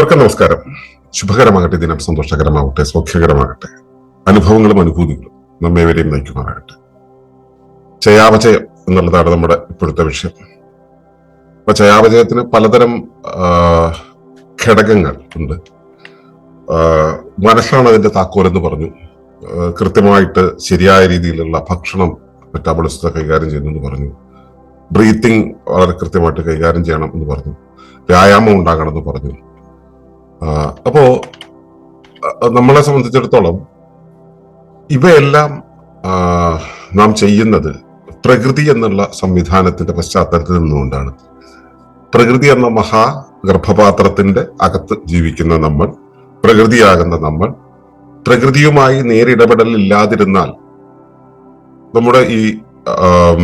ഏവർക്കും നമസ്കാരം. ശുഭകരമാകട്ടെ ദിനം സന്തോഷകരമാകട്ടെ സൗഖ്യകരമാകട്ടെ അനുഭവങ്ങളും അനുഭൂതികളും നമ്മെ വരെയും നയിക്കുമാറാകട്ടെ. ചയാപചയം എന്നുള്ളതാണ് നമ്മുടെ ഇപ്പോഴത്തെ വിഷയം. അപ്പൊ ചയാപചയത്തിന് പലതരം ഘടകങ്ങൾ ഉണ്ട്. മനസ്സാണ് അതിന്റെ താക്കോൽ എന്ന് പറഞ്ഞു കൃത്യമായിട്ട് ശരിയായ രീതിയിലുള്ള ഭക്ഷണം മെറ്റാബോളിസത്തെ കൈകാര്യം ചെയ്യുന്നു എന്ന് പറഞ്ഞു. ബ്രീത്തിങ് വളരെ കൃത്യമായിട്ട് കൈകാര്യം ചെയ്യണം എന്ന് പറഞ്ഞു. വ്യായാമം ഉണ്ടാകണം എന്ന് പറഞ്ഞു. അപ്പോ നമ്മളെ സംബന്ധിച്ചിടത്തോളം ഇവയെല്ലാം നാം ചെയ്യുന്നത് പ്രകൃതി എന്നുള്ള സംവിധാനത്തിന്റെ പശ്ചാത്തലത്തിൽ നിന്നുകൊണ്ടാണ്. പ്രകൃതി എന്ന മഹാ ഗർഭപാത്രത്തിന്റെ അകത്ത് ജീവിക്കുന്ന നമ്മൾ പ്രകൃതിയാകുന്ന നമ്മൾ പ്രകൃതിയുമായി നേരിടപെടൽ ഇല്ലാതിരുന്നാൽ നമ്മുടെ ഈ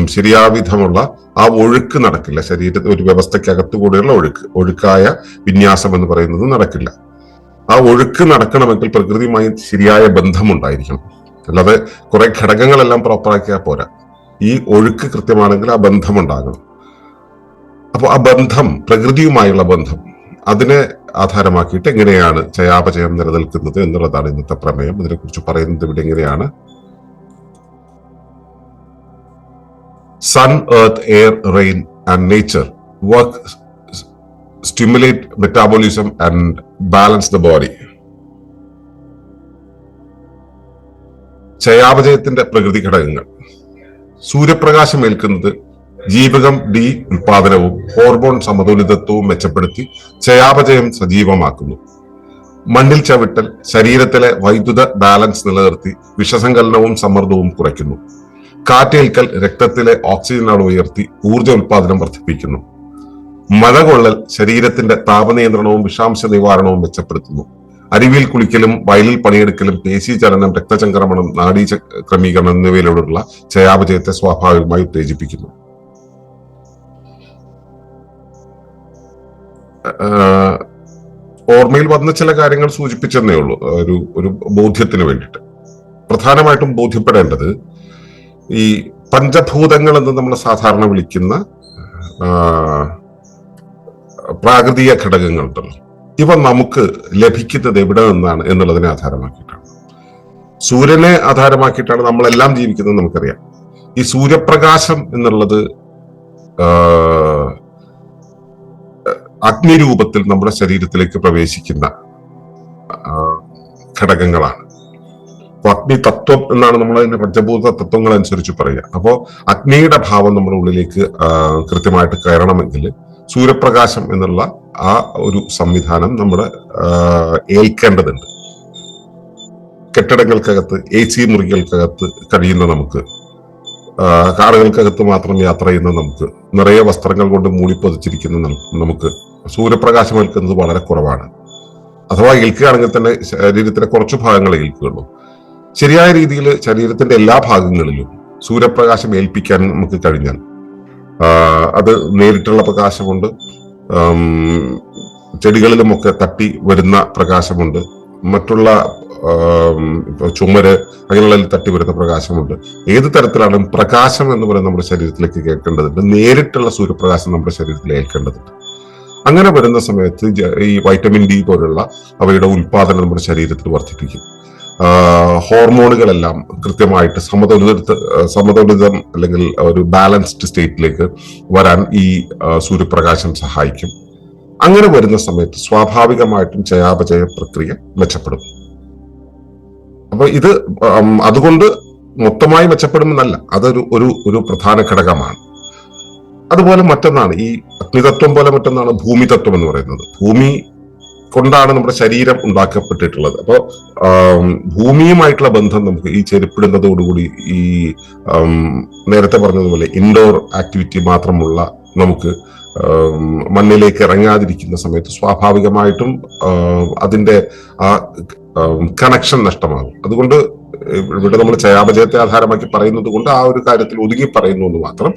ശരിയാവിധമുള്ള ആ ഒഴുക്ക് നടക്കില്ല. ശരീരത്തിൽ ഒരു വ്യവസ്ഥയ്ക്കകത്ത് കൂടെയുള്ള ഒഴുക്ക്. ഒഴുക്കായ വിന്യാസം എന്ന് പറയുന്നത് നടക്കില്ല. ആ ഒഴുക്ക് നടക്കണമെങ്കിൽ പ്രകൃതിയുമായി ശരിയായ ബന്ധമുണ്ടായിരിക്കണം. അല്ലാതെ കുറെ ഘടകങ്ങളെല്ലാം പുറത്താക്കിയാൽ പോരാ. ഈ ഒഴുക്ക് കൃത്യമാണെങ്കിൽ ആ ബന്ധമുണ്ടാകണം. അപ്പോൾ ആ ബന്ധം പ്രകൃതിയുമായുള്ള ബന്ധം അതിനെ ആധാരമാക്കിയിട്ട് എങ്ങനെയാണ് ചയാപചയം നിലനിൽക്കുന്നത് എന്നുള്ളതാണ് ഇന്നത്തെ പ്രമേയം. ഇതിനെക്കുറിച്ച് പറയുന്നത് ഇവിടെ എങ്ങനെയാണ്? Sun, earth, air, rain, and nature work stimulate metabolism and balance the body. ചയാപചയത്തിന്റെ പ്രകൃതി ഘടകങ്ങൾ. സൂര്യപ്രകാശം ഏൽക്കുന്നത് ജീവകം ഡി ഉൽപാദനവും ഹോർമോൺ സമതുലിതത്വവും മെച്ചപ്പെടുത്തി ചയാപചയം സജീവമാക്കുന്നു. മണ്ണിൽ ചവിട്ടൽ ശരീരത്തിലെ വൈദ്യുത ബാലൻസ് നിലനിർത്തി വിഷസങ്കലനവും സമ്മർദ്ദവും കുറയ്ക്കുന്നു. കാറ്റേൽക്കൽ രക്തത്തിലെ ഓക്സിജൻ അളവ് ഉയർത്തി ഊർജ ഉൽപാദനം വർദ്ധിപ്പിക്കുന്നു. മഴ കൊള്ളൽ ശരീരത്തിന്റെ താപനിയന്ത്രണവും വിഷാംശ നിവാരണവും മെച്ചപ്പെടുത്തുന്നു. അരുവിയിൽ കുളിക്കലും വയലിൽ പണിയെടുക്കലും പേശി ചലനം രക്തചംക്രമണം നാഡീ ക്രമീകരണം എന്നിവയിലൂടെയുള്ള ചയാപചയത്തെ സ്വാഭാവികമായി ഉത്തേജിപ്പിക്കുന്നു. ഓർമ്മയിൽ വന്ന ചില കാര്യങ്ങൾ സൂചിപ്പിച്ചെന്നേ ഉള്ളൂ. ഒരു ഒരു ബോധ്യത്തിന് വേണ്ടിയിട്ട്. പ്രധാനമായിട്ടും ബോധ്യപ്പെടേണ്ടത് ഈ പഞ്ചഭൂതങ്ങൾ എന്ന് നമ്മൾ സാധാരണ വിളിക്കുന്ന പ്രാകൃതിക ഘടകങ്ങൾ ഉണ്ടല്ലോ ഇവ നമുക്ക് ലഭിക്കുന്നത് എവിടെ നിന്നാണ് എന്നുള്ളതിനെ ആധാരമാക്കിയിട്ടാണ്. സൂര്യനെ ആധാരമാക്കിയിട്ടാണ് നമ്മളെല്ലാം ജീവിക്കുന്നത് നമുക്കറിയാം. ഈ സൂര്യപ്രകാശം എന്നുള്ളത് അഗ്നിരൂപത്തിൽ നമ്മുടെ ശരീരത്തിലേക്ക് പ്രവേശിക്കുന്ന ഘടകങ്ങളാണ്. അഗ്നി തത്വം എന്നാണ് നമ്മൾ അതിന്റെ പഞ്ചഭൂത തത്വങ്ങൾ അനുസരിച്ച് പറയുക. അപ്പോ അഗ്നിയുടെ ഭാവം നമ്മുടെ ഉള്ളിലേക്ക് കൃത്യമായിട്ട് കയറണമെങ്കിൽ സൂര്യപ്രകാശം എന്നുള്ള ആ ഒരു സംവിധാനം നമ്മുടെ ഏൽക്കേണ്ടതുണ്ട്. കെട്ടിടങ്ങൾക്കകത്ത് എ സി മുറികൾക്കകത്ത് കഴിയുന്ന നമുക്ക് കാറുകൾക്കകത്ത് മാത്രം യാത്ര ചെയ്യുന്ന നമുക്ക് നിറയെ വസ്ത്രങ്ങൾ കൊണ്ട് മൂടിപ്പൊതിച്ചിരിക്കുന്ന നമുക്ക് സൂര്യപ്രകാശം ഏൽക്കുന്നത് വളരെ കുറവാണ്. അഥവാ ഏൽക്കുകയാണെങ്കിൽ തന്നെ ശരീരത്തിലെ കുറച്ച് ഭാഗങ്ങളെ ഏൽക്കുകയുള്ളൂ. ശരിയായ രീതിയിൽ ശരീരത്തിന്റെ എല്ലാ ഭാഗങ്ങളിലും സൂര്യപ്രകാശം ഏൽപ്പിക്കാൻ നമുക്ക് കഴിഞ്ഞാൽ അത് നേരിട്ടുള്ള പ്രകാശമുണ്ട്. ചെടികളിലുമൊക്കെ തട്ടി വരുന്ന പ്രകാശമുണ്ട്. മറ്റുള്ള ചുമര് അങ്ങനെയുള്ള തട്ടി വരുന്ന പ്രകാശമുണ്ട്. ഏത് തരത്തിലാണ് പ്രകാശം എന്ന് പറയുന്നത് നമ്മുടെ ശരീരത്തിലേക്ക് കേൾക്കേണ്ടതുണ്ട്? നേരിട്ടുള്ള സൂര്യപ്രകാശം നമ്മുടെ ശരീരത്തിൽ ഏൽക്കേണ്ടതുണ്ട്. അങ്ങനെ വരുന്ന സമയത്ത് ഈ വൈറ്റമിൻ ഡി പോലുള്ള അവയുടെ ഉൽപാദനം നമ്മുടെ ശരീരത്തിൽ വർദ്ധിപ്പിക്കും. ഹോർമോണുകളെല്ലാം കൃത്യമായിട്ട് സമതുലിത സമതുലിതം അല്ലെങ്കിൽ ഒരു ബാലൻസ്ഡ് സ്റ്റേറ്റിലേക്ക് വരാൻ ഈ സൂര്യപ്രകാശം സഹായിക്കും. അങ്ങനെ വരുന്ന സമയത്ത് സ്വാഭാവികമായിട്ടും ചയാപചയ പ്രക്രിയ മെച്ചപ്പെടും. അപ്പൊ ഇത് അതുകൊണ്ട് മൊത്തമായി മെച്ചപ്പെടുമെന്നല്ല അതൊരു ഒരു ഒരു പ്രധാന ഘടകമാണ്. അതുപോലെ മറ്റൊന്നാണ് ഈ അഗ്നിതത്വം പോലെ മറ്റൊന്നാണ് ഭൂമിതത്വം എന്ന് പറയുന്നത്. ഭൂമി കൊണ്ടാണ് നമ്മുടെ ശരീരം ഉണ്ടാക്കപ്പെട്ടിട്ടുള്ളത്. അപ്പോൾ ഭൂമിയുമായിട്ടുള്ള ബന്ധം നമുക്ക് ഈ ചെരുപ്പിടുന്നതോടുകൂടി ഈ നേരത്തെ പറഞ്ഞതുപോലെ ഇൻഡോർ ആക്ടിവിറ്റി മാത്രമുള്ള നമുക്ക് മണ്ണിലേക്ക് ഇറങ്ങാതിരിക്കുന്ന സമയത്ത് സ്വാഭാവികമായിട്ടും അതിന്റെ ആ കണക്ഷൻ നഷ്ടമാകും. അതുകൊണ്ട് ഇവിടെ നമ്മൾ ചയാപചയത്തെ ആധാരമാക്കി പറയുന്നത് കൊണ്ട് ആ ഒരു കാര്യത്തിൽ ഒതുങ്ങി പറയുന്നു എന്ന് മാത്രം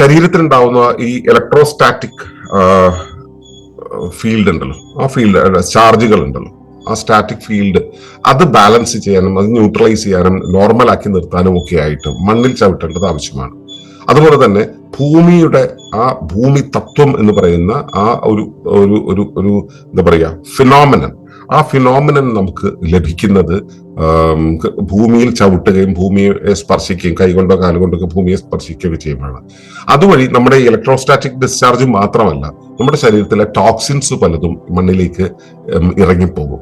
ശരീരത്തിലുണ്ടാവുന്ന ഈ ഇലക്ട്രോസ്റ്റാറ്റിക് ഫീൽഡ് ഉണ്ടല്ലോ. ആ ഫീൽഡ് ചാർജുകൾ ഉണ്ടല്ലോ. ആ സ്റ്റാറ്റിക് ഫീൽഡ് അത് ബാലൻസ് ചെയ്യാനും അത് ന്യൂട്രലൈസ് ചെയ്യാനും നോർമൽ ആക്കി നിർത്താനും ഒക്കെ ആയിട്ട് മണ്ണിൽ ചവിട്ടേണ്ടത് ആവശ്യമാണ്. അതുപോലെ തന്നെ ഭൂമിയുടെ ആ ഭൂമി തത്വം എന്ന് പറയുന്ന ആ ഒരു ഒരു ഒരു എന്താ പറയുക ഫിനോമിനൻ ആ ഫിനോമിനൻ നമുക്ക് ലഭിക്കുന്നത് ഭൂമിയിൽ ചവിട്ടുകയും ഭൂമിയെ സ്പർശിക്കുകയും കൈകൊണ്ടോ കാലുകൊണ്ടൊക്കെ ഭൂമിയെ സ്പർശിക്കുകയൊക്കെ ചെയ്യുമ്പോഴാണ്. അതുവഴി നമ്മുടെ ഇലക്ട്രോസ്റ്റാറ്റിക് ഡിസ്ചാർജ് മാത്രമല്ല നമ്മുടെ ശരീരത്തിലെ ടോക്സിൻസ് പലതും മണ്ണിലേക്ക് ഇറങ്ങിപ്പോകും.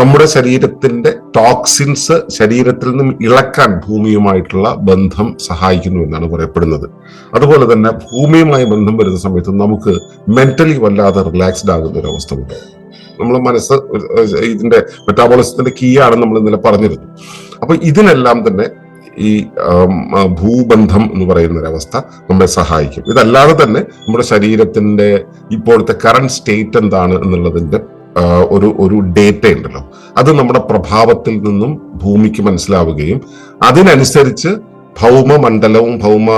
നമ്മുടെ ശരീരത്തിന്റെ ടോക്സിൻസ് ശരീരത്തിൽ നിന്നും ഇളക്കാൻ ഭൂമിയുമായിട്ടുള്ള ബന്ധം സഹായിക്കുന്നു എന്നാണ് പറയപ്പെടുന്നത്. അതുപോലെ തന്നെ ഭൂമിയുമായി ബന്ധം വരുന്ന സമയത്ത് നമുക്ക് മെന്റലി വല്ലാതെ റിലാക്സ്ഡ് ആകുന്ന ഒരു അവസ്ഥ നമ്മളെ മനസ്സ് ഇതിന്റെ മെറ്റാബോളിസത്തിന്റെ കീ ആണെന്ന് നമ്മൾ ഇന്നലെ പറഞ്ഞിരുന്നു. അപ്പൊ ഇതിനെല്ലാം തന്നെ ഈ ഭൂബന്ധം എന്ന് പറയുന്ന ഒരവസ്ഥ നമ്മളെ സഹായിക്കും. ഇതല്ലാതെ തന്നെ നമ്മുടെ ശരീരത്തിന്റെ ഇപ്പോഴത്തെ കറണ്ട് സ്റ്റേറ്റ് എന്താണ് എന്നുള്ളതിന്റെ ഒരു ഒരു ഡേറ്റ ഉണ്ടല്ലോ. അത് നമ്മുടെ പ്രഭാവത്തിൽ നിന്നും ഭൂമിക്ക് മനസ്സിലാവുകയും അതിനനുസരിച്ച് ഭൗമമണ്ഡലവും ഭൗമ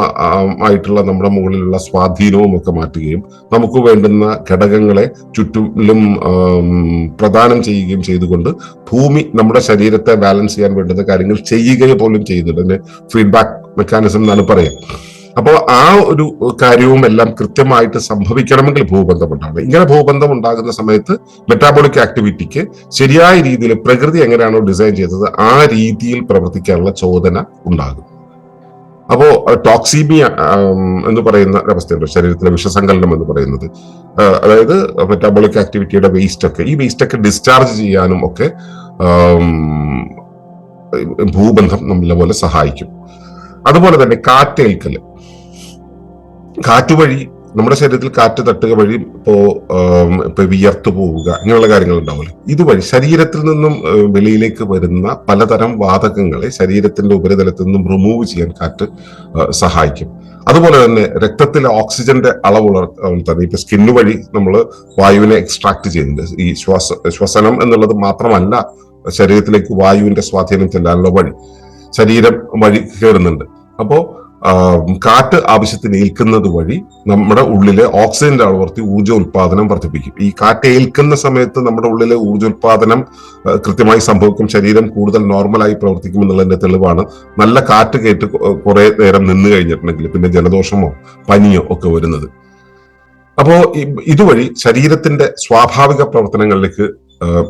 ആയിട്ടുള്ള നമ്മുടെ മുകളിലുള്ള സ്വാധീനവും ഒക്കെ മാറ്റുകയും നമുക്ക് വേണ്ടുന്ന ഘടകങ്ങളെ ചുറ്റിലും പ്രദാനം ചെയ്യുകയും ചെയ്തുകൊണ്ട് ഭൂമി നമ്മുടെ ശരീരത്തെ ബാലൻസ് ചെയ്യാൻ വേണ്ടുന്ന കാര്യങ്ങൾ ചെയ്യുക പോലും ചെയ്യുന്നുണ്ട്. അതിന്റെ ഫീഡ്ബാക്ക് മെക്കാനിസം എന്നാണ് പറയാം അപ്പോൾ ആ ഒരു കാര്യവും എല്ലാം കൃത്യമായിട്ട് സംഭവിക്കണമെങ്കിൽ ഭൂബന്ധം ഉണ്ടാവണം ഇങ്ങനെ ഭൂബന്ധം ഉണ്ടാകുന്ന സമയത്ത് മെറ്റാബോളിക് ആക്ടിവിറ്റിക്ക് ശരിയായ രീതിയിൽ പ്രകൃതി എങ്ങനെയാണോ ഡിസൈൻ ചെയ്തത് ആ രീതിയിൽ പ്രവർത്തിക്കാനുള്ള ചോദന ഉണ്ടാകും. അപ്പോ ടോക്സീമിയ എന്ന് പറയുന്ന ഒരവസ്ഥയുണ്ട് ശരീരത്തിലെ വിഷസങ്കലനം എന്ന് പറയുന്നത്. അതായത് മെറ്റാബോളിക് ആക്ടിവിറ്റിയുടെ വേസ്റ്റ് ഒക്കെ. ഈ വേസ്റ്റ് ഒക്കെ ഡിസ്ചാർജ് ചെയ്യാനും ഒക്കെ ഭൂബന്ധം നമ്മളെ പോലെ സഹായിക്കും. അതുപോലെ തന്നെ കാറ്റേൽക്കൽ. കാറ്റ് വഴി നമ്മുടെ ശരീരത്തിൽ കാറ്റ് തട്ടുക വഴി ഇപ്പോ ഇപ്പൊ വിയർത്തു പോവുക ഇങ്ങനെയുള്ള കാര്യങ്ങൾ ഉണ്ടാവില്ലേ ഇതുവഴി ശരീരത്തിൽ നിന്നും വെളിയിലേക്ക് വരുന്ന പലതരം വാതകങ്ങളെ ശരീരത്തിന്റെ ഉപരിതലത്തിൽ നിന്നും റിമൂവ് ചെയ്യാൻ കാറ്റ് സഹായിക്കും. അതുപോലെ തന്നെ രക്തത്തിലെ ഓക്സിജന്റെ അളവ് വളർത്താൻ ഇപ്പൊ സ്കിന്ന് വഴി നമ്മൾ വായുവിനെ എക്സ്ട്രാക്ട് ചെയ്യുന്നുണ്ട് ഈ ശ്വാസ ശ്വസനം എന്നുള്ളത് മാത്രമല്ല ശരീരത്തിലേക്ക് വായുവിന്റെ സ്വാധീനം ചെല്ലാനുള്ള വഴി ശരീരം വഴി കയറുന്നുണ്ട് അപ്പോ ആ, കാറ്റ് ആവശ്യത്തിന് ഏൽക്കുന്നത് വഴി നമ്മുടെ ഉള്ളിലെ ഓക്സിജന്റെ അളവ് വർത്തി ഊർജ ഉൽപാദനം വർദ്ധിപ്പിക്കും. ഈ കാറ്റ് ഏൽക്കുന്ന സമയത്ത് നമ്മുടെ ഉള്ളിലെ ഊർജോൽപാദനം കൃത്യമായി സംഭവിക്കും. ശരീരം കൂടുതൽ നോർമലായി പ്രവർത്തിക്കും എന്നുള്ളതിന്റെ തെളിവാണ്. നല്ല കാറ്റ് കേട്ട് കുറെ നേരം നിന്ന് കഴിഞ്ഞിട്ടുണ്ടെങ്കിൽ പിന്നെ ജലദോഷമോ പനിയോ ഒക്കെ വരുന്നത്. അപ്പോ ഇതുവഴി ശരീരത്തിന്റെ സ്വാഭാവിക പ്രവർത്തനങ്ങളിലേക്ക്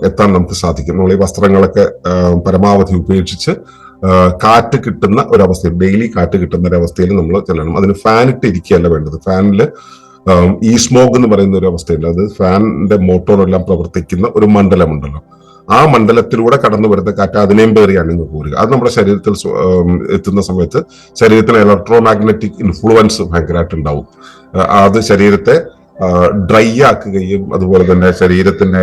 എത്താൻ നമുക്ക് സാധിക്കും. നമ്മൾ ഈ വസ്ത്രങ്ങളൊക്കെ പരമാവധി ഉപേക്ഷിച്ച് കാറ്റ് കിട്ടുന്ന ഒരവസ്ഥയിൽ ഡെയിലി കാറ്റ് കിട്ടുന്ന ഒരവസ്ഥയിൽ നമ്മൾ ചെല്ലണം. അതിന് ഫാൻ ഇട്ട് ഇരിക്കുകയല്ല വേണ്ടത് ഫാനിൽ ഈ സ്മോഗ് എന്ന് പറയുന്ന ഒരു അവസ്ഥയില്ല. അത് ഫാനിന്റെ മോട്ടോറെല്ലാം പ്രവർത്തിക്കുന്ന ഒരു മണ്ഡലമുണ്ടല്ലോ. ആ മണ്ഡലത്തിലൂടെ കടന്നു വരുന്ന കാറ്റ് അതിനെയും പേറിയാണ് ഇങ്ങ് പോരുക. അത് നമ്മുടെ ശരീരത്തിൽ എത്തുന്ന സമയത്ത് ശരീരത്തിന് ഇലക്ട്രോ മാഗ്നറ്റിക് ഇൻഫ്ലുവൻസ് ഭയങ്കരമായിട്ട് ഉണ്ടാവും അത് ശരീരത്തെ ഡ്രൈ ആക്കുകയും അതുപോലെ തന്നെ ശരീരത്തിനെ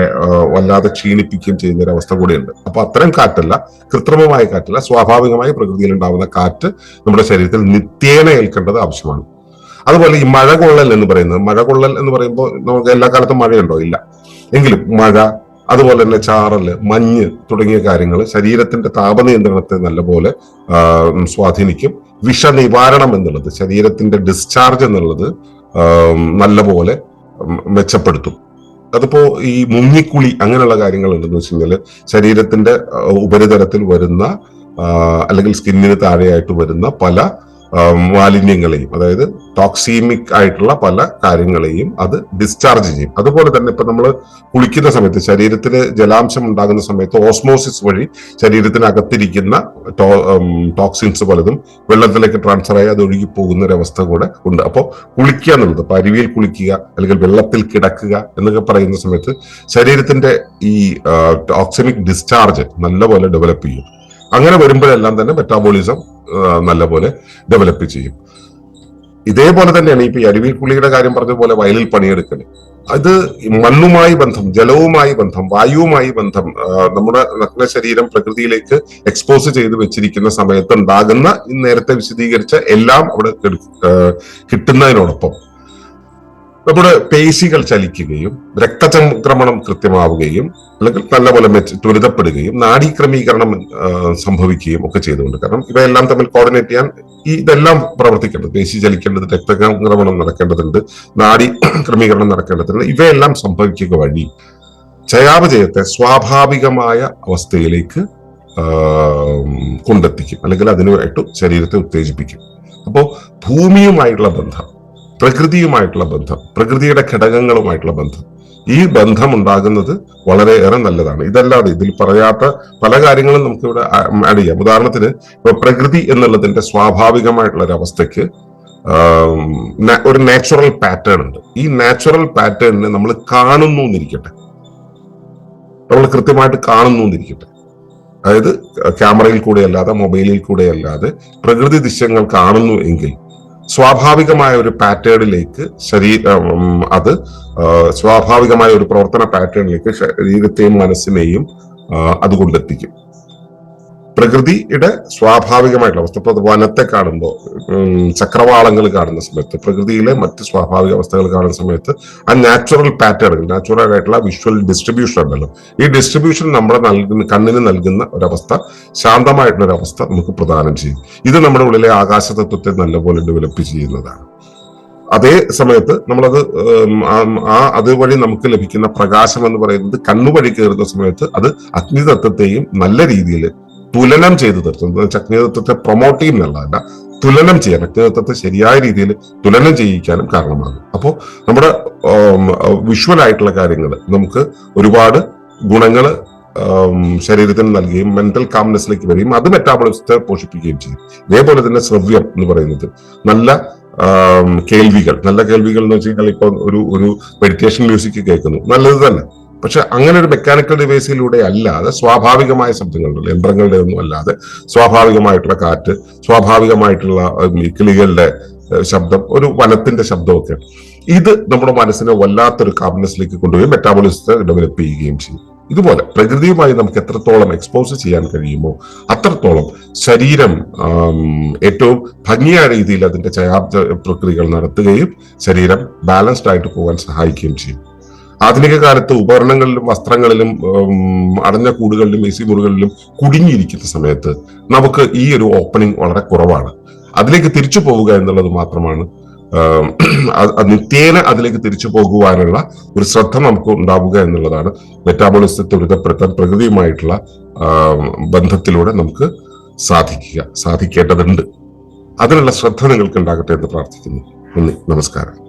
വല്ലാതെ ക്ഷീണിപ്പിക്കുകയും ചെയ്യുന്ന ഒരു അവസ്ഥ കൂടിയുണ്ട്. അപ്പൊ അത്തരം കാറ്റല്ല കൃത്രിമമായ കാറ്റല്ല സ്വാഭാവികമായി പ്രകൃതിയിൽ ഉണ്ടാവുന്ന കാറ്റ് നമ്മുടെ ശരീരത്തിൽ നിത്യേന ഏൽക്കേണ്ടത് ആവശ്യമാണ്. അതുപോലെ ഈ മഴ കൊള്ളൽ എന്ന് പറയുന്നത് മഴ കൊള്ളൽ എന്ന് പറയുമ്പോൾ നമുക്ക് എല്ലാ കാലത്തും മഴയുണ്ടോ? ഇല്ല. എങ്കിലും മഴ അതുപോലെ തന്നെ ചാറൽ മഞ്ഞ് തുടങ്ങിയ കാര്യങ്ങൾ ശരീരത്തിന്റെ താപനിയന്ത്രണത്തെ നല്ലപോലെ സ്വാധീനിക്കും. വിഷനിവാരണം എന്നുള്ളത് ശരീരത്തിന്റെ ഡിസ്ചാർജ് എന്നുള്ളത് നല്ലപോലെ മെച്ചപ്പെടുത്തും. അതിപ്പോ ഈ മുങ്ങിക്കുളി അങ്ങനെയുള്ള കാര്യങ്ങൾ ഉണ്ടെന്ന് വെച്ച് കഴിഞ്ഞാൽ ശരീരത്തിന്റെ ഉപരിതലത്തിൽ വരുന്ന അല്ലെങ്കിൽ സ്കിന്നിന് താഴെയായിട്ട് വരുന്ന പല മാലിന്യങ്ങളെയും അതായത് ടോക്സീമിക് ആയിട്ടുള്ള പല കാര്യങ്ങളെയും അത് ഡിസ്ചാർജ് ചെയ്യും. അതുപോലെ തന്നെ ഇപ്പൊ നമ്മൾ കുളിക്കുന്ന സമയത്ത് ശരീരത്തിന് ജലാംശം ഉണ്ടാകുന്ന സമയത്ത് ഓസ്മോസിസ് വഴി ശരീരത്തിനകത്തിരിക്കുന്ന ടോക്സിൻസ് പലതും വെള്ളത്തിലേക്ക് ട്രാൻസ്ഫർ ആയി അത് ഒഴുകി പോകുന്ന ഒരു അവസ്ഥ കൂടെ ഉണ്ട്. അപ്പോൾ കുളിക്കുക എന്നുള്ളത് ഇപ്പൊ അരുവിയിൽ കുളിക്കുക അല്ലെങ്കിൽ വെള്ളത്തിൽ കിടക്കുക എന്നൊക്കെ പറയുന്ന സമയത്ത് ശരീരത്തിന്റെ ഈ ടോക്സിമിക് ഡിസ്ചാർജ് നല്ലപോലെ ഡെവലപ്പ് ചെയ്യും. അങ്ങനെ വരുമ്പോഴെല്ലാം തന്നെ മെറ്റാബോളിസം നല്ലപോലെ ഡെവലപ്പ് ചെയ്യും. ഇതേപോലെ തന്നെയാണ് ഇപ്പൊ ഈ കുളിയുടെ കാര്യം പറഞ്ഞതുപോലെ പോലെ വയലിൽ പണിയെടുക്കൽ അത് മണ്ണുമായി ബന്ധം ജലവുമായി ബന്ധം വായുവുമായി ബന്ധം നമ്മുടെ നഗ്ന ശരീരം പ്രകൃതിയിലേക്ക് എക്സ്പോസ് ചെയ്ത് വെച്ചിരിക്കുന്ന സമയത്ത് ഉണ്ടാകുന്ന നേരത്തെ വിശദീകരിച്ച എല്ലാം അവിടെ കിട്ടുന്നതിനോടൊപ്പം. നമ്മുടെ പേശികൾ ചലിക്കുകയും രക്തചംക്രമണം കൃത്യമാവുകയും അല്ലെങ്കിൽ നല്ലപോലെ മെച്ച ത്വരിതപ്പെടുകയും നാഡീക്രമീകരണം സംഭവിക്കുകയും ഒക്കെ ചെയ്തുകൊണ്ട്. കാരണം ഇവയെല്ലാം തമ്മിൽ കോർഡിനേറ്റ് ചെയ്യാൻ ഈ ഇതെല്ലാം പ്രവർത്തിക്കേണ്ടത്. പേശി ചലിക്കേണ്ടത് രക്തചംക്രമണം നടക്കേണ്ടതുണ്ട് നാഡി ക്രമീകരണം നടക്കേണ്ടതുണ്ട്. ഇവയെല്ലാം സംഭവിക്കുക വഴി ചയാപചയത്തെ സ്വാഭാവികമായ അവസ്ഥയിലേക്ക് കൊണ്ടെത്തിക്കും. അല്ലെങ്കിൽ അതിനുമായിട്ട് ശരീരത്തെ ഉത്തേജിപ്പിക്കും. അപ്പോൾ ഭൂമിയുമായിട്ടുള്ള ബന്ധം പ്രകൃതിയുമായിട്ടുള്ള ബന്ധം പ്രകൃതിയുടെ ഘടകങ്ങളുമായിട്ടുള്ള ബന്ധം. ഈ ബന്ധം ഉണ്ടാകുന്നത് വളരെയേറെ നല്ലതാണ്. ഇതല്ലാതെ ഇതിൽ പറയാത്ത പല കാര്യങ്ങളും നമുക്ക് ഇവിടെ ആഡ് ചെയ്യാം. ഉദാഹരണത്തിന് ഇപ്പൊ പ്രകൃതി എന്നുള്ളതിന്റെ സ്വാഭാവികമായിട്ടുള്ള ഒരു അവസ്ഥയ്ക്ക് ഒരു നാച്ചുറൽ പാറ്റേൺ ഉണ്ട്. ഈ നാച്ചുറൽ പാറ്റേണിനെ നമ്മൾ കാണുന്നു എന്നിരിക്കട്ടെ. നമ്മൾ കൃത്യമായിട്ട് കാണുന്നു എന്നിരിക്കട്ടെ. അതായത് ക്യാമറയിൽ കൂടെ അല്ലാതെ മൊബൈലിൽ കൂടെ അല്ലാതെ പ്രകൃതി ദൃശ്യങ്ങൾ കാണുന്നു എങ്കിൽ സ്വാഭാവികമായ ഒരു പാറ്റേണിലേക്ക് ശരീരം അത് സ്വാഭാവികമായ ഒരു പ്രവർത്തന പാറ്റേണിലേക്ക് ശരീരത്തെയും മനസ്സിനെയും അത് കൊണ്ടെത്തിക്കും പ്രകൃതിയുടെ സ്വാഭാവികമായിട്ടുള്ള അവസ്ഥ ഇപ്പൊ വനത്തെ കാണുമ്പോൾ ചക്രവാളങ്ങൾ കാണുന്ന സമയത്ത് പ്രകൃതിയിലെ മറ്റ് സ്വാഭാവിക അവസ്ഥകൾ കാണുന്ന സമയത്ത് ആ നാച്ചുറൽ പാറ്റേണുകൾ നാച്ചുറൽ ആയിട്ടുള്ള വിഷ്വൽ ഡിസ്ട്രിബ്യൂഷൻ ഉണ്ടല്ലോ. ഈ ഡിസ്ട്രിബ്യൂഷൻ നമ്മുടെ നൽകുന്ന കണ്ണിന് നൽകുന്ന ഒരവസ്ഥ ശാന്തമായിട്ടുള്ള ഒരു അവസ്ഥ നമുക്ക് പ്രദാനം ചെയ്യും. ഇത് നമ്മുടെ ഉള്ളിലെ ആകാശ തത്വത്തെ നല്ലപോലെ ഡെവലപ്പ് ചെയ്യുന്നതാണ്. അതേ സമയത്ത് നമ്മളത് ആ അതുവഴി നമുക്ക് ലഭിക്കുന്ന പ്രകാശം എന്ന് പറയുന്നത് കണ്ണുവഴി കയറുന്ന സമയത്ത് അത് അഗ്നിതത്വത്തെയും നല്ല രീതിയിൽ തുലനം ചെയ്ത് തീർത്തും. അഗ്നിതത്വത്തെ പ്രൊമോട്ട് ചെയ്യുന്നതല്ല തുലനം ചെയ്യാൻ അഗ്നിതത്വത്തെ ശരിയായ രീതിയിൽ തുലനം ചെയ്യിക്കാനും കാരണമാകും അപ്പോൾ നമ്മുടെ വിഷ്വൽ ആയിട്ടുള്ള കാര്യങ്ങൾ നമുക്ക് ഒരുപാട് ഗുണങ്ങൾ ശരീരത്തിന് നൽകുകയും മെന്റൽ കാംനെസ്സിലേക്ക് വരികയും അത് മെറ്റാബോളിസത്തെ പോഷിപ്പിക്കുകയും ചെയ്യും. ഇതേപോലെ തന്നെ ശ്രവ്യം എന്ന് പറയുന്നത് നല്ല കേൾവികൾ. നല്ല കേൾവികൾ എന്ന് വെച്ച് കഴിഞ്ഞാൽ ഇപ്പൊ ഒരു ഒരു മെഡിറ്റേഷൻ മ്യൂസിക് കേൾക്കുന്നു. നല്ലത് തന്നെ. പക്ഷെ അങ്ങനെ ഒരു മെക്കാനിക്കൽ ഡിവൈസിലൂടെ അല്ലാതെ സ്വാഭാവികമായ ശബ്ദങ്ങളുണ്ടല്ലോ യന്ത്രങ്ങളുടെ ഒന്നും അല്ലാതെ സ്വാഭാവികമായിട്ടുള്ള കാറ്റ് സ്വാഭാവികമായിട്ടുള്ള കിളികളുടെ ശബ്ദം ഒരു വനത്തിന്റെ ശബ്ദമൊക്കെ. ഇത് നമ്മുടെ മനസ്സിനെ വല്ലാത്തൊരു കാർബണസിലേക്ക് കൊണ്ടുപോയി മെറ്റാബോളിസത്തെ ഡെവലപ്പ് ചെയ്യുകയും ചെയ്യും. ഇതുപോലെ പ്രകൃതിയുമായി നമുക്ക് എത്രത്തോളം എക്സ്പോസ് ചെയ്യാൻ കഴിയുമോ അത്രത്തോളം ശരീരം ഏറ്റവും ഭംഗിയായ രീതിയിൽ അതിന്റെ ചയാബ്ദ പ്രക്രിയകൾ നടത്തുകയും ശരീരം ബാലൻസ്ഡ് ആയിട്ട് പോകാൻ സഹായിക്കുകയും ചെയ്യും. ആധുനിക കാലത്ത് ഉപകരണങ്ങളിലും വസ്ത്രങ്ങളിലും അടഞ്ഞ കൂടുകളിലും എ സി മുറികളിലും കുടുങ്ങിയിരിക്കുന്ന സമയത്ത് നമുക്ക് ഈ ഒരു ഓപ്പണിംഗ് വളരെ കുറവാണ്. അതിലേക്ക് തിരിച്ചു പോവുക എന്നുള്ളത് മാത്രമാണ് നിത്യേന അതിലേക്ക് തിരിച്ചു പോകുവാനുള്ള ഒരു ശ്രദ്ധ നമുക്ക് ഉണ്ടാവുക എന്നുള്ളതാണ് മെറ്റാബോളിസത്തെ ത്വരിതപ്പെടുത്താൻ പ്രകൃതിയുമായിട്ടുള്ള ബന്ധത്തിലൂടെ നമുക്ക് സാധിക്കുക സാധിക്കേണ്ടതുണ്ട്. അതിനുള്ള ശ്രദ്ധ നിങ്ങൾക്ക് ഉണ്ടാകട്ടെ എന്ന് പ്രാർത്ഥിക്കുന്നു. നന്ദി. നമസ്കാരം.